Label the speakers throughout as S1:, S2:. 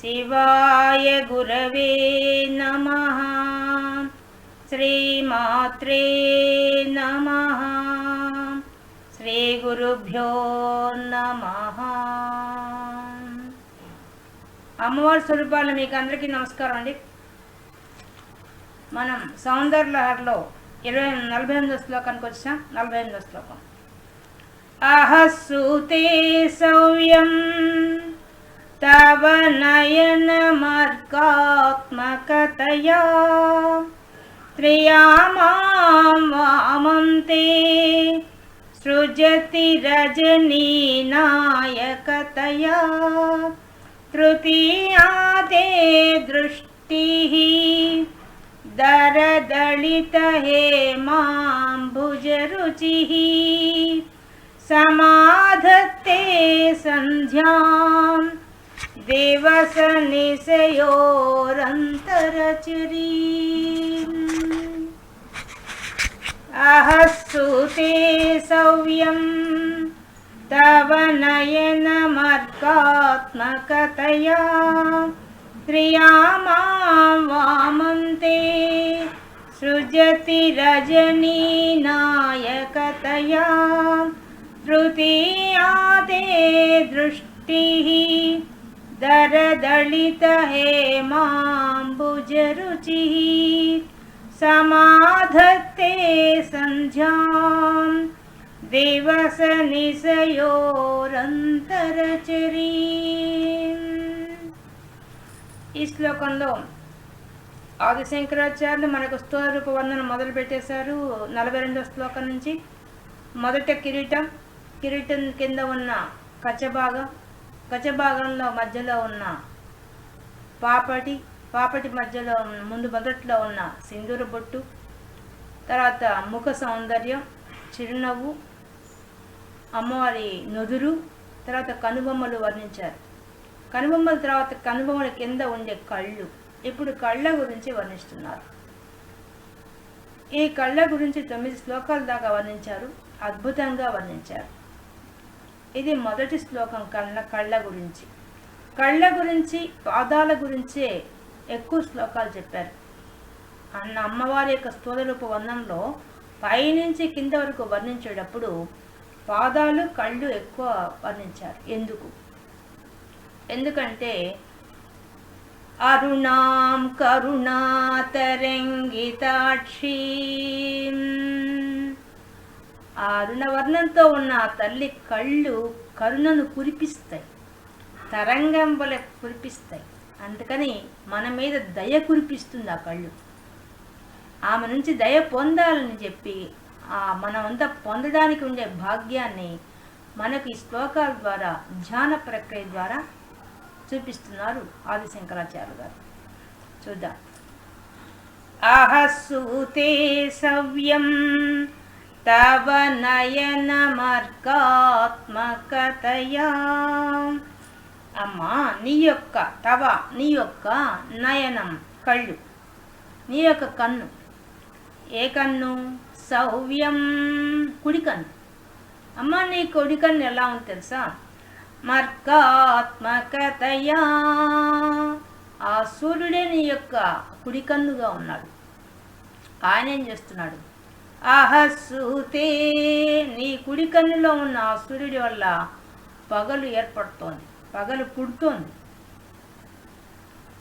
S1: శివాయ గురవే నమ. శ్రీమాత్రే నమ. శ్రీ గురుభ్యో నమ. అమ్మవారి స్వరూపాలు మీకు అందరికీ నమస్కారం అండి. మనం సౌందర్యలహర్లో ఇరవై నలభై ఎనిమిదో శ్లోకానికి వచ్చాం. నలభై ఎనిమిదో శ్లోకం. అహస్సుతే సౌవ్యం तव तवनयनमर्कात्मकतया त्रिया मामं ते सृजति रजनीनायकतया तृतीया ते दृष्टिः दरदलितहे मां भुजरुचिः समाधते सन्ध्याम् सन्ध्यां दिवसनिशयोरन्तरचरीम् अहस्सुते सव्यं तव नयनमर्गात्मकतया। त्रियामां वामं ते सृजति रजनीनायकतया। तृतीया ते दृष्टिः दरदलितहेमाम्बुजरुचिः समाधत्ते सन्ध्यां दिवसनिशयोरन्तरचरीम् ఈ శ్లోకంలో ఆదిశంకరాచార్యులు మనకు స్తోరూప వందన మొదలు పెట్టేశారు నలభై రెండో శ్లోకం నుంచి మొదట కిరీటం కిరీటం కింద ఉన్న కచ్చభాగం కచ్చభాగంలో మధ్యలో ఉన్న పాపటి పాపటి మధ్యలో ఉన్న- ముందు మొదట్లో ఉన్న సింధూర బొట్టు తర్వాత ముఖ సౌందర్యం చిరునవ్వు అమ్మవారి నుదురు తర్వాత కనుబొమ్మలు వర్ణించారు. కనుబొమ్మల తర్వాత కనుబొమ్మల కింద ఉండే కళ్ళు ఇప్పుడు కళ్ళ గురించి వర్ణిస్తున్నారు. ఈ కళ్ళ గురించి తొమ్మిది శ్లోకాల దాకా వర్ణించారు అద్భుతంగా వర్ణించారు. ఇది మొదటి శ్లోకం కన్నా కళ్ళ గురించి. కళ్ళ గురించి పాదాల గురించే ఎక్కువ శ్లోకాలు చెప్పారు. అన్న అమ్మవారి యొక్క స్థూలరూప వర్ణంలో పైనుంచి కింద వరకు వర్ణించేటప్పుడు పాదాలు కళ్ళు ఎక్కువ వర్ణించారు. ఎందుకు? ఎందుకంటే అరుణాం కరుణాతరంగితాక్షీ. ఆ అరుణవర్ణంతో ఉన్న ఆ తల్లి కళ్ళు కరుణను కురిపిస్తాయి. తరంగం వలె కురిపిస్తాయి. అందుకని మన మీద దయ కురిపిస్తుంది ఆ కళ్ళు. ఆమె నుంచి దయ పొందాలని చెప్పి ఆ మనమంతా పొందడానికి ఉండే భాగ్యాన్ని మనకు ఈ శ్లోకాల ద్వారా ధ్యాన ప్రక్రియ ద్వారా చూపిస్తున్నారు ఆదిశంకరాచార్య గారు. చూద్దాం. అహసూతే సవ్యం తవ నయనమర్గాత్మకతయా అమ్మా నీ యొక్క తవ నీ యొక్క నయనం కళ్ళు నీ యొక్క కన్ను ఏ కన్ను? సౌవ్యం. కుడి కన్ను. అమ్మ నీ కుడి కన్ను ఎలా ఉంది తెలుసా? మర్గాత్మకతయా. ఆ సూర్యుడే నీ యొక్క కుడి కన్నుగా ఉన్నాడు. ఆయన ఏం చేస్తున్నాడు? అహస్సుతే నీ కుడి కన్నులో ఉన్న ఆ సూర్యుడి వల్ల పగలు ఏర్పడుతోంది పగలు పుడుతోంది.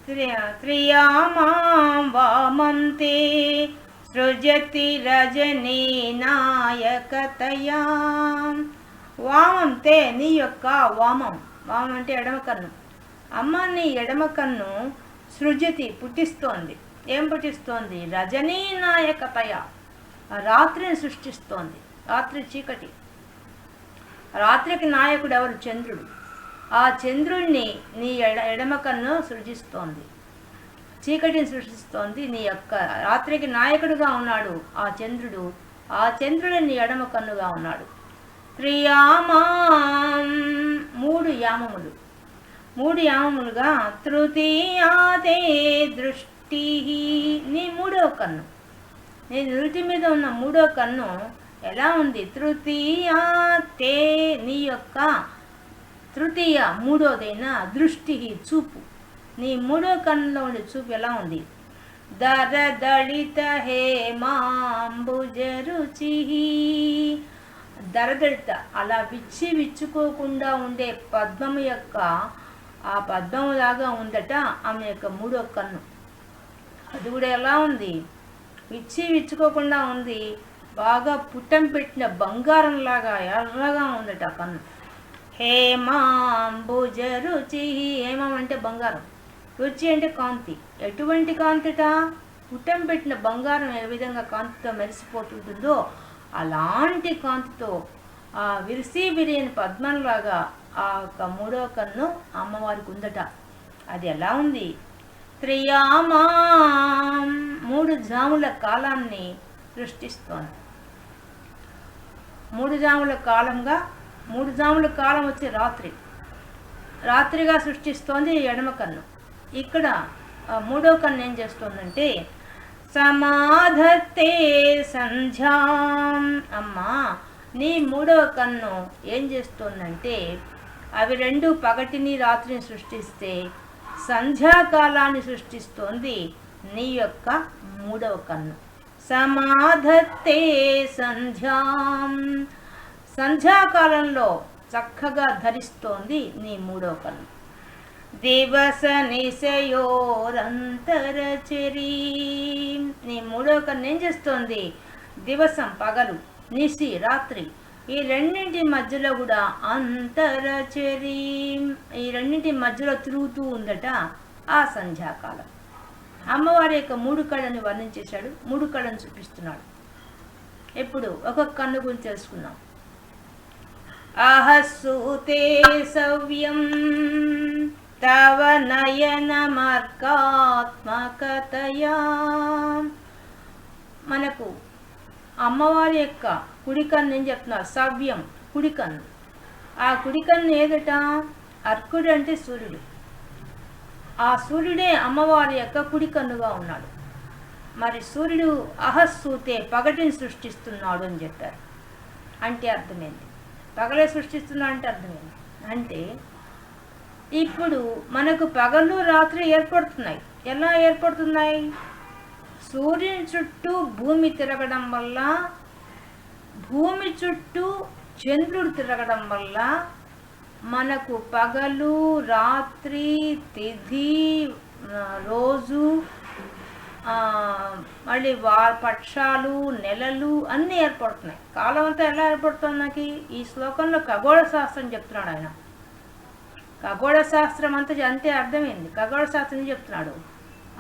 S1: త్రియ- త్రియామాం వామంతే సృజతి రజనీ నాయకతయా. వామంతే నీ యొక్క వామం వామం అంటే ఎడమ కన్ను. అమ్మ నీ ఎడమ కన్ను సృజతి పుట్టిస్తోంది. ఏం పుట్టిస్తోంది? రజనీ నాయకతయ. రాత్రిని సృష్టిస్తోంది. రాత్రి చీకటి. రాత్రికి నాయకుడు ఎవరు చంద్రుడు. ఆ చంద్రుణ్ణి నీ ఎడ ఎడమ కన్ను సృజిస్తోంది. చీకటిని సృష్టిస్తోంది నీ యొక్క రాత్రికి నాయకుడుగా ఉన్నాడు ఆ చంద్రుడు. ఆ చంద్రుడు నీ ఎడమ కన్నుగా ఉన్నాడు. త్రియామాం మూడు యామములు. మూడు యామములుగా తృతీయాదే దృష్టి నీ మూడో కన్ను. నీ నురిటి మీద ఉన్న మూడో కన్ను ఎలా ఉంది? తృతీయ తే నీ యొక్క తృతీయ మూడోదైన దృష్టి చూపు. నీ మూడో కన్నులో ఉండే చూపు ఎలా ఉంది? దర దళిత హే మాంబుజరుచి దరదళిత అలా విచ్చి విచ్చుకోకుండా ఉండే పద్మము యొక్క ఆ పద్మము లాగా ఉందట ఆమె యొక్క మూడో కన్ను. అది కూడా ఎలా ఉంది? విచ్చి విచ్చుకోకుండా ఉంది. బాగా పుట్టం పెట్టిన బంగారం లాగా ఎర్రగా ఉందట కన్ను. హేమాంబుజ రుచి హేమం అంటే బంగారం. రుచి అంటే కాంతి. ఎటువంటి కాంతిట? పుట్టం పెట్టిన బంగారం ఏ విధంగా కాంతితో మెరిసిపోతుంటుందో అలాంటి కాంతితో ఆ విరిసి విరియని పద్మంలాగా ఆ యొక్క మూడో కన్ను అమ్మవారికి ఉందట. అది ఎలా ఉంది? త్రియామా. మూడు జాముల కాలాన్ని సృష్టిస్తోంది. మూడు జాముల కాలంగా మూడు జాముల కాలం వచ్చి రాత్రి. రాత్రిగా సృష్టిస్తోంది ఎడమ కన్ను. ఇక్కడ మూడో కన్ను ఏం చేస్తోందంటే సమాధత్తే సంధ్యాం. అమ్మా నీ మూడవ కన్ను ఏం చేస్తోందంటే అవి రెండు పగటిని రాత్రిని సృష్టిస్తే సంధ్యాకాలాన్ని సృష్టిస్తోంది నీ యొక్క మూడవ కన్ను. సమాధత్తే సంధ్యాం. సంధ్యాకాలంలో చక్కగా ధరిస్తోంది నీ మూడవ కన్ను. దివస నిశయోరంతరచరీ నీ మూడవ కన్ను ఏం చేస్తోంది? దివసం పగలు నిశి రాత్రి ఈ రెండింటి మధ్యలో కూడా అంతరచరి ఈ రెండింటి మధ్యలో తిరుగుతూ ఉందట ఆ సంధ్యాకాలం. అమ్మవారి యొక్క మూడు కళ్ళని వర్ణించేశాడు మూడు కళ్ళని చూపిస్తున్నాడు. ఇప్పుడు ఒక్కొక్క కన్ను గురించి తెలుసుకుందాం. అహస్సూతే సవ్యం తవ నయన మార్గాత్మకతయా. మనకు అమ్మవారి యొక్క కుడికన్ను అని చెప్తున్నారు? సవ్యం కుడికన్ను. ఆ కుడికన్ను ఏదట? అర్కుడు అంటే సూర్యుడు. ఆ సూర్యుడే అమ్మవారి యొక్క కుడి కన్నుగా ఉన్నాడు. మరి సూర్యుడు అహస్సూతే పగటిని సృష్టిస్తున్నాడు అని చెప్పారు. అంటే అర్థమైంది. పగలే సృష్టిస్తున్నా అంటే అర్థమైంది. అంటే ఇప్పుడు మనకు పగలు రాత్రి ఏర్పడుతున్నాయి. ఎలా ఏర్పడుతున్నాయి? సూర్యుని చుట్టూ భూమి తిరగడం వల్ల భూమి చుట్టూ చంద్రుడు తిరగడం వల్ల మనకు పగలు రాత్రి తిథి రోజు మళ్ళీ వా పక్షాలు నెలలు అన్నీ ఏర్పడుతున్నాయి. కాలం అంతా ఎలా ఏర్పడుతుంది నాకు? ఈ శ్లోకంలో ఖగోళ శాస్త్రం చెప్తున్నాడు ఆయన. ఖగోళ శాస్త్రం అంతా అంతే అర్థమైంది. ఖగోళ శాస్త్రం చెప్తున్నాడు?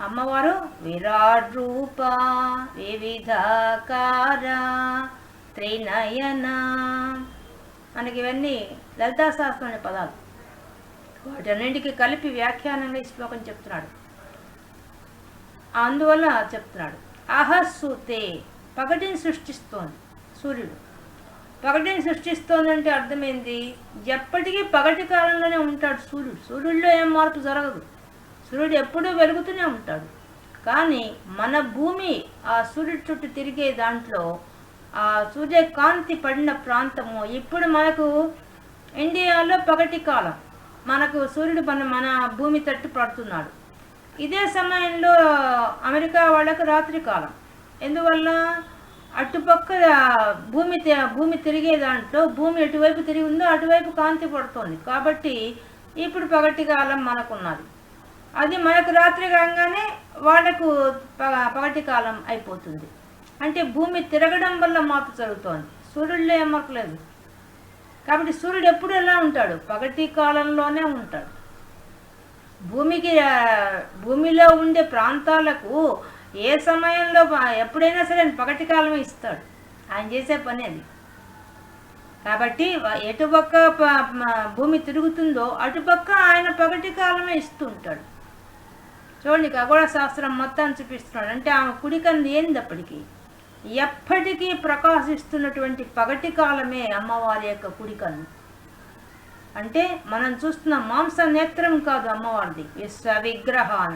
S1: అమ్మవారు విరాట్ రూప వివిధాకార త్రినయన మనకి ఇవన్నీ లలితా శాస్త్రం అనే పదాలు. వాటన్నింటికి కలిపి వ్యాఖ్యానంగా ఈ శ్లోకం చెప్తున్నాడు. అందువల్ల చెప్తున్నాడు అహస్సుతే పగటిని సృష్టిస్తోంది సూర్యుడు. పగటిని సృష్టిస్తోందంటే అర్థమైంది ఎప్పటికీ పగటి కాలంలోనే ఉంటాడు సూర్యుడు. సూర్యుడిలో ఏం మార్పు జరగదు. సూర్యుడు ఎప్పుడూ వెలుగుతూనే ఉంటాడు. కానీ మన భూమి ఆ సూర్యుడి చుట్టూ తిరిగే దాంట్లో ఆ సూర్యకాంతి పడిన ప్రాంతము ఇప్పుడు మనకు ఇండియాలో పగటి కాలం. మనకు సూర్యుడు మన మన భూమి తట్టు పడుతున్నాడు. ఇదే సమయంలో అమెరికా వాళ్ళకు రాత్రి కాలం. ఎందువల్ల? అటుపక్క భూమి భూమి తిరిగే దాంట్లో భూమి ఎటువైపు తిరిగి ఉందో అటువైపు కాంతి పడుతోంది. కాబట్టి ఇప్పుడు పగటి కాలం మనకున్నది. అది మనకు రాత్రి కాగానే వాళ్ళకు పగటి కాలం అయిపోతుంది. అంటే భూమి తిరగడం వల్ల మార్పు జరుగుతోంది. సూర్యుడులో ఏమక్కలేదు కాబట్టి సూర్యుడు ఎప్పుడు ఎలా ఉంటాడు? పగటి కాలంలోనే ఉంటాడు. భూమికి భూమిలో ఉండే ప్రాంతాలకు ఏ సమయంలో ఎప్పుడైనా సరే పగటి కాలమే ఇస్తాడు. ఆయన చేసే పని అది. కాబట్టి ఎటుపక్క ప- భూమి తిరుగుతుందో అటుపక్క ఆయన పగటి కాలమే ఇస్తుంటాడు చూడండి ఖగోళ శాస్త్రం మొత్తాన్ని చూపిస్తున్నాడు. అంటే ఆమె కుడికంది ఏంది అప్పటికి. ఎప్పటికీ ప్రకాశిస్తున్నటువంటి పగటి కాలమే అమ్మవారి యొక్క కుడికన్ను అంటే మనం చూస్తున్న మాంస నేత్రం కాదు అమ్మవారిది. విశ్వ విగ్రహాన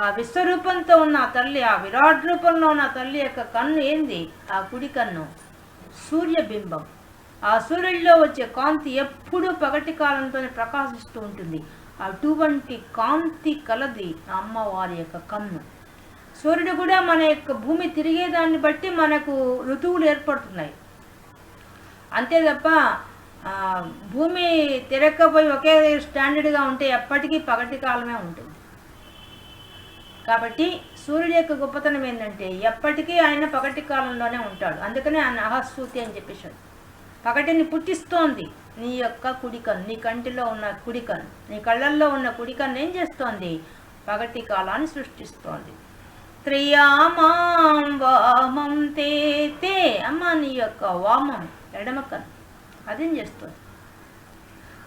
S1: ఆ విశ్వరూపంతో ఉన్న ఆ తల్లి ఆ విరాట్ రూపంలో ఉన్న తల్లి యొక్క కన్ను ఏంది? ఆ కుడి కన్ను. సూర్యబింబం. ఆ సూర్యుడిలో వచ్చే కాంతి ఎప్పుడూ పగటి కాలంతోనే ప్రకాశిస్తూ ఉంటుంది. అటువంటి కాంతి కలది అమ్మవారి యొక్క కన్ను. సూర్యుడు కూడా మన యొక్క భూమి తిరిగేదాన్ని బట్టి మనకు ఋతువులు ఏర్పడుతున్నాయి. అంతే తప్ప భూమి తిరగకపోయి ఒకే స్టాండర్డ్గా ఉంటే ఎప్పటికీ పగటి కాలమే ఉంటుంది. కాబట్టి సూర్యుడి యొక్క గొప్పతనం ఏంటంటే ఎప్పటికీ ఆయన పగటి కాలంలోనే ఉంటాడు. అందుకనే ఆయన అహస్సూతి అని చెప్పేశాడు. పగటిని పుట్టిస్తోంది. నీ యొక్క కుడికన్ను నీ కంటిలో ఉన్న కుడికన్ను నీ కళ్ళల్లో ఉన్న కుడికన్ను ఏం చేస్తోంది? పగటి కాలాన్ని సృష్టిస్తోంది. త్రియామాం వామం తే తే అమ్మ నీ యొక్క వామం ఎడమ కన్ను. అదేం చేస్తుంది?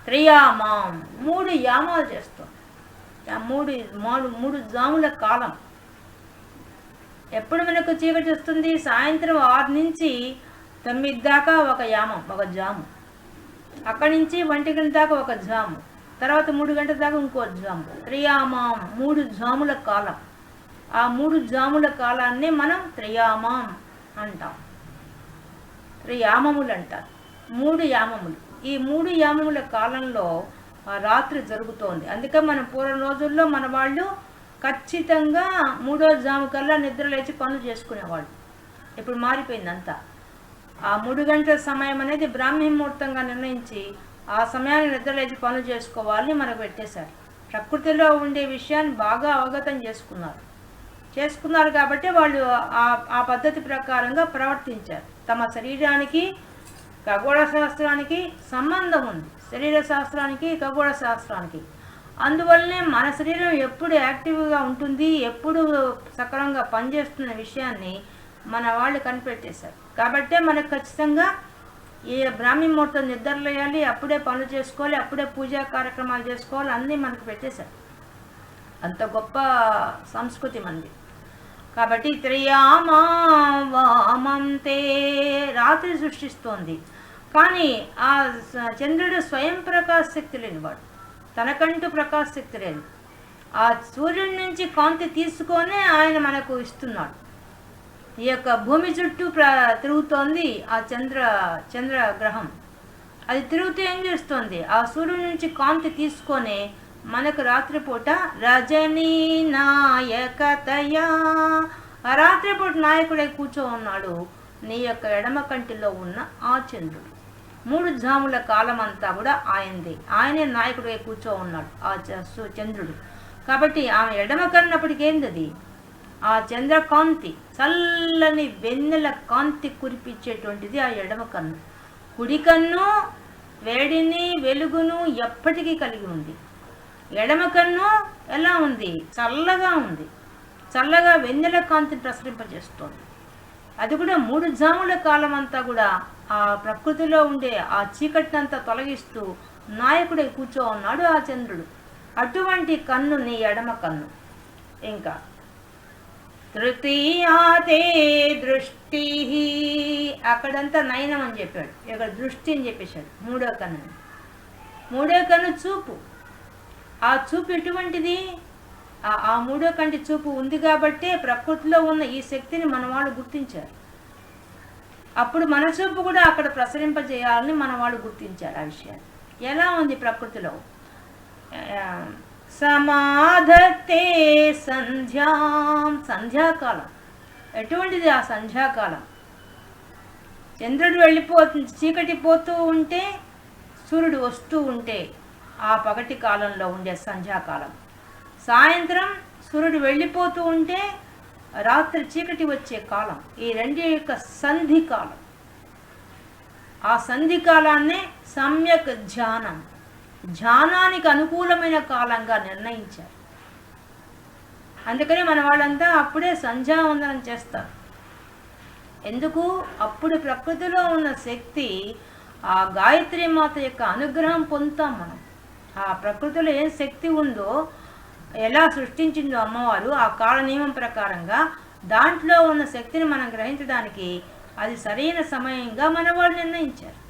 S1: త్రియామాం మూడు యామాలు చేస్తుంది. ఆ మూడు మూడు మూడు జాముల కాలం. ఎప్పుడు మనకు చీకటి వస్తుంది? సాయంత్రం ఆరు నుంచి తొమ్మిది దాకా ఒక యామం ఒక జాము. అక్కడి నుంచి ఒంటి గంట దాకా ఒక జాము. తర్వాత మూడు గంటల దాకా ఇంకో జాము. త్రియామాం మూడు జాముల కాలం. ఆ మూడు జాముల కాలాన్ని మనం త్రియామాం అంటాం. త్రియామములు అంటారు. మూడు యామములు. ఈ మూడు యామముల కాలంలో ఆ రాత్రి జరుగుతోంది. అందుకే మనం పూర్వం రోజుల్లో మన వాళ్ళు ఖచ్చితంగా మూడో జాము కల్లా నిద్ర లేచి పనులు చేసుకునేవాళ్ళు. ఇప్పుడు మారిపోయింది అంతా ఆ మూడు గంటల సమయం అనేది బ్రాహ్మీ ముహూర్తంగా నిర్ణయించి ఆ సమయాన్ని నిద్రలేచి పనులు చేసుకోవాలని మనకు పెట్టేశారు. ప్రకృతిలో ఉండే విషయాన్ని బాగా అవగతం చేసుకున్నారు. చేసుకున్నారు కాబట్టి వాళ్ళు ఆ ఆ పద్ధతి ప్రకారంగా ప్రవర్తించారు. తమ శరీరానికి ఖగోళ శాస్త్రానికి సంబంధం ఉంది. శరీర శాస్త్రానికి ఖగోళ శాస్త్రానికి. అందువల్లనే మన శరీరం ఎప్పుడు యాక్టివ్గా ఉంటుంది ఎప్పుడు సక్రమంగా పనిచేస్తున్న విషయాన్ని మన వాళ్ళు కనిపెట్టేశారు. కాబట్టే మనకు ఖచ్చితంగా ఈ బ్రాహ్మీ ముహూర్తం నిద్రలేయాలి అప్పుడే పనులు చేసుకోవాలి అప్పుడే పూజా కార్యక్రమాలు చేసుకోవాలి అన్నీ మనకు పెట్టేశారు. అంత గొప్ప సంస్కృతి మనది. కాబట్టి త్రియామా వామంతే రాత్రి సృష్టిస్తోంది. కానీ ఆ చంద్రుడు స్వయం ప్రకాశ శక్తి లేనివాడు. తనకంటూ ప్రకాశ శక్తి లేదు. ఆ సూర్యుడి నుంచి కాంతి తీసుకొనే ఆయన మనకు ఇస్తున్నాడు. ఈ యొక్క భూమి చుట్టూ ప్ర తిరుగుతోంది ఆ చంద్ర చంద్రగ్రహం. అది తిరుగుతూ ఏం చేస్తుంది? ఆ సూర్యుడి నుంచి కాంతి తీసుకొని మనకు రాత్రిపూట రజనీ నాయకతయా? ఆ రాత్రిపూట నాయకుడై కూర్చో ఉన్నాడు. నీ యొక్క ఎడమ కంటిలో ఉన్న ఆ చంద్రుడు. మూడు జాముల కాలం అంతా కూడా ఆయనది. ఆయనే నాయకుడిగా కూర్చో ఉన్నాడు. ఆ చ- చంద్రుడు. కాబట్టి ఆమె ఎడమ కన్నప్పటికేంది ఆ చంద్రకాంతి చల్లని వెన్నెల కాంతి కురిపించేటువంటిది ఆ ఎడమ కన్ను. కుడి కన్ను వేడిని వెలుగును ఎప్పటికీ కలిగి ఉంది. ఎడమ కన్ను ఎలా ఉంది? చల్లగా ఉంది. చల్లగా వెన్నెల కాంతిని ప్రసరింపజేస్తోంది. అది కూడా మూడు జాముల కాలం అంతా కూడా ఆ ప్రకృతిలో ఉండే ఆ చీకటినంతా తొలగిస్తూ నాయకుడే కూర్చో ఉన్నాడు ఆ చంద్రుడు. అటువంటి కన్ను నీ ఎడమ కన్ను. ఇంకా తృతీయాతే దృష్టి. అక్కడంతా నయనం అని చెప్పాడు. ఇక్కడ దృష్టి అని చెప్పేశాడు. మూడో కన్ను. మూడో కన్ను చూపు. ఆ చూపు ఎటువంటిది? ఆ ఆ మూడో కంటి చూపు ఉంది కాబట్టే ప్రకృతిలో ఉన్న ఈ శక్తిని మన వాళ్ళు గుర్తించారు. అప్పుడు మన చూపు కూడా అక్కడ ప్రసరింపజేయాలని మన వాళ్ళు గుర్తించారు ఆ విషయాన్ని. ఎలా ఉంది ప్రకృతిలో? సమాధత్తే సమాధతే సంధ్యాం. సంధ్యాకాలం. ఎటువంటిది ఆ సంధ్యాకాలం? చంద్రుడు వెళ్ళిపోతు చీకటి పోతూ ఉంటే సూర్యుడు వస్తూ ఉంటే ఆ పగటి కాలంలో ఉండే సంధ్యాకాలం. సాయంత్రం సూర్యుడు వెళ్ళిపోతూ ఉంటే రాత్రి చీకటి వచ్చే కాలం. ఈ రెండు యొక్క సంధి కాలం ఆ సంధి కాలాన్నే సమ్యక్ ధ్యానం. ధ్యానానికి అనుకూలమైన కాలంగా నిర్ణయించారు. అందుకనే మన వాళ్ళంతా అప్పుడే సంధ్యావందనం చేస్తారు. ఎందుకు? అప్పుడు ప్రకృతిలో ఉన్న శక్తి ఆ గాయత్రి మాత యొక్క అనుగ్రహం పొందుతాం మనం. ఆ ప్రకృతిలో ఏం శక్తి ఉందో ఎలా సృష్టించిందో అమ్మవారు ఆ కాల నియమం ప్రకారంగా దాంట్లో ఉన్న శక్తిని మనం గ్రహించడానికి అది సరైన సమయంగా మన వాళ్ళు నిర్ణయించారు.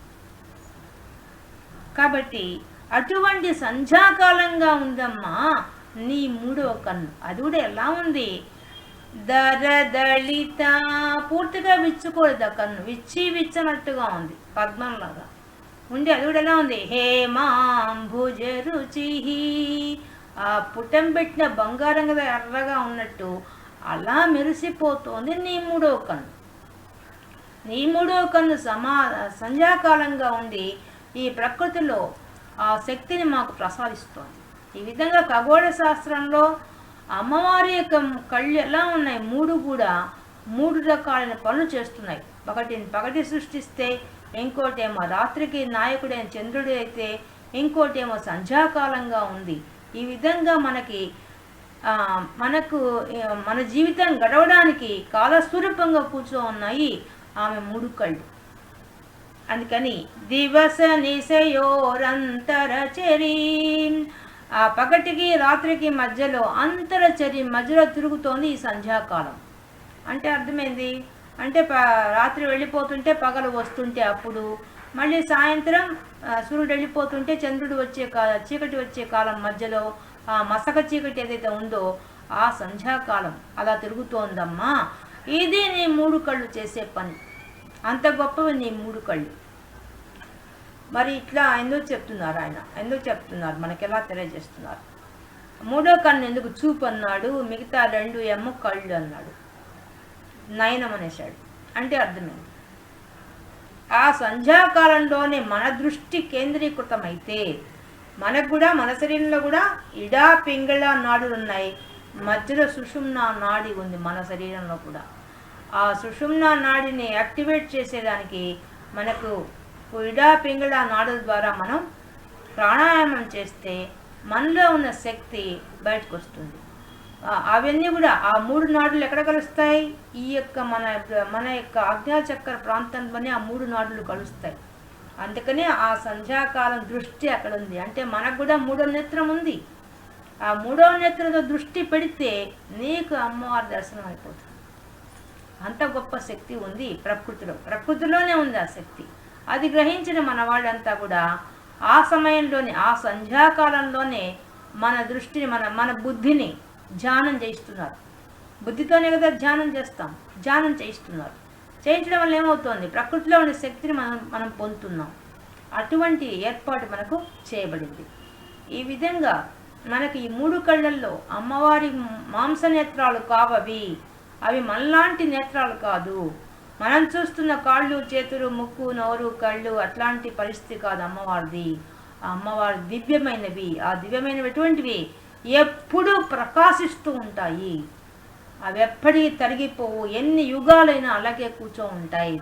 S1: కాబట్టి అటువంటి సంధ్యాకాలంగా ఉందమ్మా. నీ మూడవ కన్ను. అది కూడా ఎలా ఉంది? దరదళిత. పూర్తిగా విచ్చుకోలేదు ఆ కన్ను? విచ్చి విచ్చనట్టుగా ఉంది పద్మంలాగా. ఉండి అది కూడా ఎలా ఉంది? హేమాంభుజ రుచి ఆ పుట్టం పెట్టిన బంగారం కదా ఎర్రగా ఉన్నట్టు అలా మెరిసిపోతోంది నీ మూడో కన్ను. నీ మూడో కన్ను సమా సంధ్యాకాలంగా ఉండి ఈ ప్రకృతిలో ఆ శక్తిని మాకు ప్రసాదిస్తోంది. ఈ విధంగా ఖగోళ శాస్త్రంలో అమ్మవారి యొక్క కళ్ళు ఎలా ఉన్నాయి? మూడు కూడా మూడు రకాలైన పనులు చేస్తున్నాయి. ఒకటి పగటి సృష్టిస్తే ఇంకోటేమో రాత్రికి నాయకుడైన చంద్రుడు అయితే ఇంకోటేమో సంధ్యాకాలంగా ఉంది. ఈ విధంగా మనకి మనకు మన జీవితం గడవడానికి కాలస్వరూపంగా కూర్చో ఉన్నాయి ఆమె మూడు కళ్ళు. అందుకని దివస నిశయోరంతరచరీ. ఆ పగటికి రాత్రికి మధ్యలో అంతరచరి మధ్యలో తిరుగుతోంది ఈ సంధ్యాకాలం. అంటే అర్థమైంది? అంటే ప రాత్రి వెళ్ళిపోతుంటే పగలు వస్తుంటే అప్పుడు మళ్ళీ సాయంత్రం సూర్యుడు వెళ్ళిపోతుంటే చంద్రుడు వచ్చే కా చీకటి వచ్చే కాలం మధ్యలో ఆ మసక చీకటి ఏదైతే ఉందో ఆ సంధ్యాకాలం అలా తిరుగుతోందమ్మా. ఇది నీ మూడు కళ్ళు చేసే పని. అంత గొప్పవి నీ మూడు కళ్ళు. మరి ఇట్లా ఎందుకు చెప్తున్నారు ఆయన? ఎందుకు చెప్తున్నారు? మనకి ఎలా తెలియజేస్తున్నారు? మూడో కన్ను ఎందుకు చూపు అన్నాడు? మిగతా రెండు ఏమో కళ్ళు అన్నాడు. నయనం అనేసాడు అంటే అర్థమైంది. ఆ సంధ్యాకాలంలోనే మన దృష్టి కేంద్రీకృతమైతే మనకు కూడా మన శరీరంలో కూడా ఇడా పింగళ నాడులు ఉన్నాయి మధ్యలో సుషుమ్న నాడి ఉంది మన శరీరంలో కూడా. ఆ సుషుమ్న నాడిని యాక్టివేట్ చేసేదానికి మనకు ఇడా పింగళ నాడుల ద్వారా మనం ప్రాణాయామం చేస్తే మనలో ఉన్న శక్తి బయటకు వస్తుంది అవన్నీ కూడా ఆ మూడు నాడులు ఎక్కడ కలుస్తాయి? ఈ యొక్క మన మన యొక్క ఆజ్ఞాచక్ర ప్రాంతంలోనే ఆ మూడు నాడులు కలుస్తాయి. అందుకనే ఆ సంధ్యాకాలం దృష్టి అక్కడ ఉంది. అంటే మనకు కూడా మూడో నేత్రం ఉంది. ఆ మూడో నేత్రంతో దృష్టి పెడితే నీకు అమ్మవారి దర్శనం అయిపోతుంది. అంత గొప్ప శక్తి ఉంది ప్రకృతిలో. ప్రకృతిలోనే ఉంది ఆ శక్తి. అది గ్రహించిన మన వాళ్ళంతా కూడా ఆ సమయంలోనే ఆ సంధ్యాకాలంలోనే మన దృష్టిని మన మన బుద్ధిని ధ్యానం చేయిస్తున్నారు. బుద్ధితోనే కదా ధ్యానం చేస్తాం. ధ్యానం చేయిస్తున్నారు. చేయించడం వల్ల ఏమవుతోంది? ప్రకృతిలో ఉండే శక్తిని మనం మనం పొందుతున్నాం. అటువంటి ఏర్పాటు మనకు చేయబడింది. ఈ విధంగా మనకి ఈ మూడు కళ్ళల్లో అమ్మవారి మాంస నేత్రాలు కావవి. అవి మనలాంటి నేత్రాలు కాదు. మనం చూస్తున్న కాళ్ళు చేతులు ముక్కు నోరు కళ్ళు అట్లాంటి పరిస్థితి కాదు అమ్మవారిది. ఆ అమ్మవారి దివ్యమైనవి ఆ దివ్యమైనవి ఎటువంటివి? ఎప్పుడూ ప్రకాశిస్తూ ఉంటాయి. అవి ఎప్పటికీ తరిగిపోవు. ఎన్ని యుగాలైనా అలాగే కూర్చో ఉంటాయి.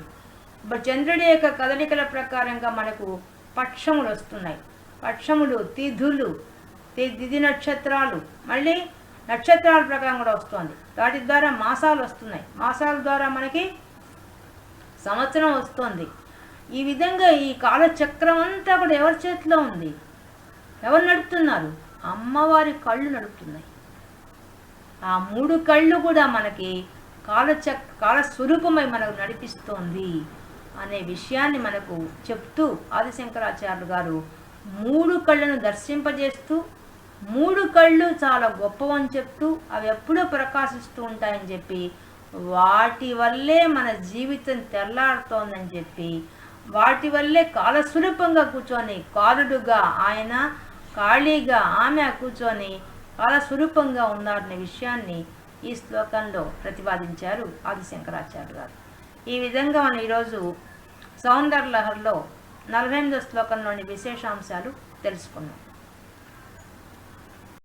S1: ఇప్పుడు చంద్రుడి యొక్క కదలికల ప్రకారంగా మనకు పక్షములు వస్తున్నాయి. పక్షములు తిథులు తి- తిథి నక్షత్రాలు. మళ్ళీ నక్షత్రాల ప్రకారం కూడా వస్తుంది. వాటి ద్వారా మాసాలు వస్తున్నాయి. మాసాల ద్వారా మనకి సంవత్సరం వస్తుంది. ఈ విధంగా ఈ కాలచక్రం అంతా కూడా ఎవరి చేతిలో ఉంది? ఎవరు నడుపుతున్నారు? అమ్మవారి కళ్ళు నడుపుతున్నాయి. ఆ మూడు కళ్ళు కూడా మనకి కాలచక్ కాలస్వరూపమై మనకు నడిపిస్తోంది అనే విషయాన్ని మనకు చెప్తూ ఆదిశంకరాచార్యులు గారు మూడు కళ్ళను దర్శింపజేస్తూ మూడు కళ్ళు చాలా గొప్పవని చెప్తూ అవి ఎప్పుడూ ప్రకాశిస్తూ ఉంటాయని చెప్పి వాటి వల్లే మన జీవితం తెల్లాడుతోందని చెప్పి వాటి వల్లే కాలస్వరూపంగా కూర్చొని కాలుడుగా ఆయన ఖాళీగా ఆమె కూర్చొని కాలస్వరూపంగా ఉన్నారనే విషయాన్ని ఈ శ్లోకంలో ప్రతిపాదించారు ఆదిశంకరాచార్య గారు. ఈ విధంగా మనం ఈరోజు సౌందర్యలహర్లో నలభై ఎనిమిదో శ్లోకంలోని విశేషాంశాలు తెలుసుకున్నాం.